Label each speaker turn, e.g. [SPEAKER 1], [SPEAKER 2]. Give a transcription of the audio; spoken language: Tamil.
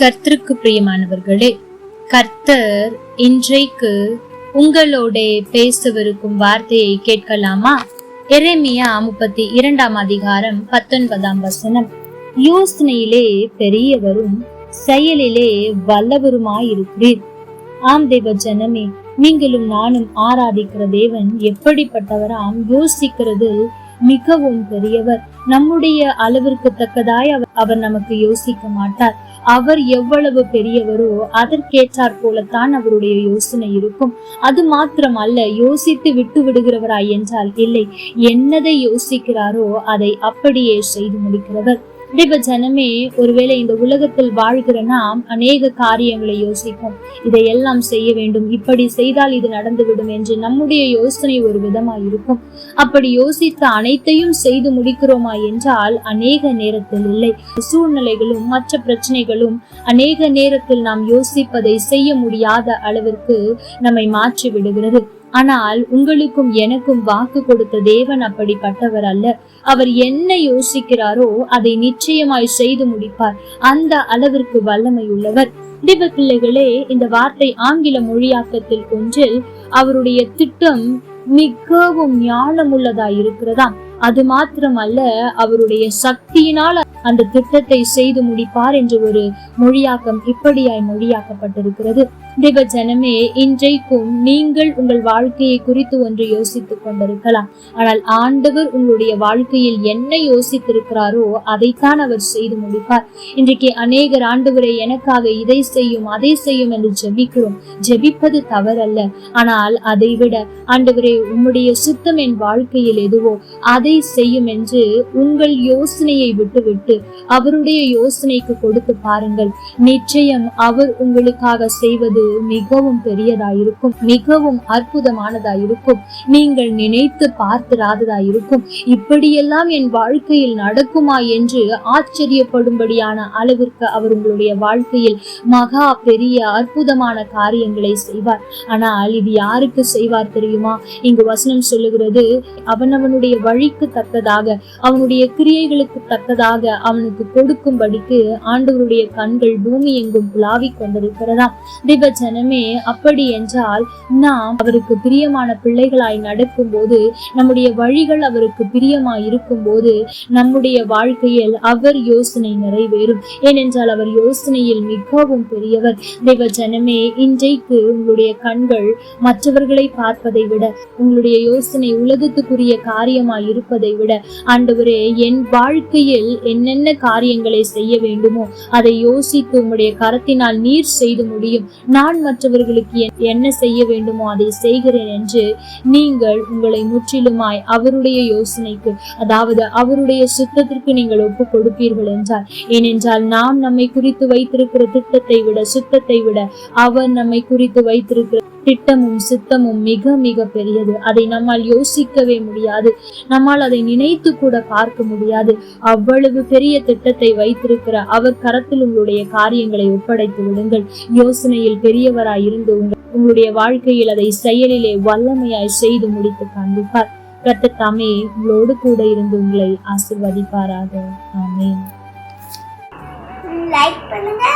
[SPEAKER 1] கர்த்தருக்கு பிரியமானவர்களே கர்த்தர் இன்றைக்கு உங்களோட பேசவிருக்கும் வார்த்தையை கேட்கலாமா? எரேமியா முப்பத்தி இரண்டாம் அதிகாரம் பத்தொன்பதாம் வசனம். யோசனையிலே பெரியவரும் செயலிலே வல்லவருமாயிருக்கிறீர். ஆம் தேவ ஜனமே நீங்களும் நானும் ஆராதிக்கிற தேவன் எப்படிப்பட்டவராம்? யோசிக்கிறது மிகவும் பெரியவர். நம்முடைய அளவிற்கு தக்கதாய் அவர் அவர் நமக்கு யோசிக்க மாட்டார். அவர் எவ்வளவு பெரியவரோ அதற்கேற்றாற் போலத்தான் அவருடைய யோசனை இருக்கும். அது மாத்திரம் அல்ல யோசித்து விட்டு விடுகிறவராய் என்றால் இல்லை. என்னதை யோசிக்கிறாரோ அதை அப்படியே செய்து முடிக்கிறவர். இப்ப ஜனமே ஒருவேளை இந்த உலகத்தில் வாழ்கிற நாம் அநேக காரியங்களை யோசிப்போம். இதையெல்லாம் செய்ய வேண்டும். இப்படி செய்தால் இது நடந்துவிடும் என்று நம்முடைய யோசனை ஒரு விதமா இருக்கும். அப்படி யோசித்த அனைத்தையும் செய்து முடிக்கிறோமா என்றால் அநேக நேரத்தில் இல்லை. சூழ்நிலைகளும் மற்ற பிரச்சனைகளும் அநேக நேரத்தில் நாம் யோசிப்பதை செய்ய முடியாத அளவிற்கு நம்மை மாற்றி விடுகிறது ஆனால் உங்களுக்கும் எனக்கும் வாக்கு கொடுத்த தேவன் அப்படிப்பட்டவர் அல்ல. அவர் என்ன யோசிக்கிறாரோ அதை நிச்சயமாய் செய்து முடிப்பார். அந்த அளவிற்கு வல்லமை உள்ளவர். திவ பிள்ளைகளே இந்த வார்த்தை ஆங்கில மொழியாக்கத்தில் ஒன்றில் அவருடைய திட்டம் மிகவும் ஞானமுள்ளதாய் இருக்கிறதாம் அது மாத்திரமல்ல அவருடைய சக்தியினால் அந்த திட்டத்தை செய்து முடிப்பார் என்று ஒரு மொழியாக்கம் இப்படியாய் மொழியாக்கப்பட்டிருக்கிறது. தேவ ஜனமே இன்றைக்கும் நீங்கள் உங்கள் வாழ்க்கையை குறித்து ஒன்று யோசித்துக் கொண்டிருக்கலாம். ஆனால் ஆண்டவர் உங்களுடைய வாழ்க்கையில் என்ன யோசித்திருக்கிறாரோ அதைத்தான் அவர் செய்து முடிப்பார். இன்றைக்கு அநேகர் ஆண்டவரை எனக்காக இதை செய்யும் அதை செய்யும் என்று ஜெபிக்கிறோம். ஜெபிப்பது தவறல்ல. ஆனால் அதைவிட ஆண்டவரே உம்முடைய சுத்தம் என் வாழ்க்கையில் எதுவோ அதை செய்யும் என்று உங்கள் யோசனையை விட்டுவிட்டு அவருடைய யோசனைக்கு கொடுத்து பாருங்கள். நிச்சயம் அவர் உங்களுக்காக செய்வது மிகவும் பெரியதாயிருக்கும் மிகவும் அற்புதமானதாயிருக்கும். நீங்கள் நினைத்து பார்த்திராததாயிருக்கும். இப்படியெல்லாம் என் வாழ்க்கையில் நடக்குமா என்று ஆச்சரியப்படும்படியான அளவிற்கு அவர் உங்களுடைய வாழ்க்கையில் மகா பெரிய அற்புதமான காரியங்களை செய்வார். ஆனால் இது யாருக்கு செய்வார் தெரியுமா? இங்கு வசனம் சொல்லுகிறது அவனவனுடைய வழிக்கு தக்கதாக அவனுடைய கிரியைகளுக்கு தக்கதாக அவனுக்கு கொடுக்கும்படிக்கு ஆண்டவருடைய கண்கள் பூமி எங்கும் புலாவி கொண்டிருக்கிறதா? திவ ஜனமே அப்படி என்றால் நாம் அவருக்கு பிரியமான பிள்ளைகளாய் நடக்கும் போது நம்முடைய வழிகள் அவருக்கு பிரியமாய் இருக்கும் போது நம்முடைய வாழ்க்கையில் அவர் யோசனை நிறைவேறும். ஏனென்றால் அவர் யோசனையில் மிகவும் பெரியவர். தேவ ஜனமே இன்றைக்கு உங்களுடைய கண்கள் மற்றவர்களை பார்ப்பதை விட உங்களுடைய யோசனை உலகத்துக்குரிய காரியமாய் இருக்கும் இருப்பதை விட ஆண்டவரே என் வாழ்க்கையில் என்னென்ன காரியங்களை செய்ய வேண்டுமோ அதை யோசித்து உம்முடைய கரத்தினால் நீர் செய்து முடியும். நான் மற்றவர்களுக்கு என்ன செய்ய வேண்டுமோ அதை செய்கிறேன் என்று நீங்கள் உங்களை முற்றிலுமாய் அவருடைய யோசனைக்கு அதாவது அவருடைய சுத்தத்திற்கு நீங்கள் ஒப்பு கொடுப்பீர்கள் என்றால் ஏனென்றால் நாம் நம்மை குறித்து வைத்திருக்கிற திட்டத்தை விட சுத்தத்தை விட அவர் நம்மை குறித்து வைத்திருக்கிற திட்டமும் சித்தமும் மிக மிக பெரியது. அதை நம்மால் யோசிக்கவே முடியாது. நம்மால் அதை நினைத்து கூட பார்க்க முடியாது. அவ்வளவு பெரிய திட்டத்தை வைத்திருக்கிற அவர் கரத்தில் உங்களுடைய காரியங்களை ஒப்படைத்து விடுங்கள். யோசனையில் பெரியவராய் இருந்து உங்கள் உங்களுடைய வாழ்க்கையில் அதை செயலிலே வல்லமையாய் செய்து முடித்து காண்பிப்பார். கர்த்தர் தாமே உங்களோடு கூட இருந்து உங்களை ஆசிர்வதிப்பாராக. ஆமே
[SPEAKER 2] லைக் பண்ணுங்க.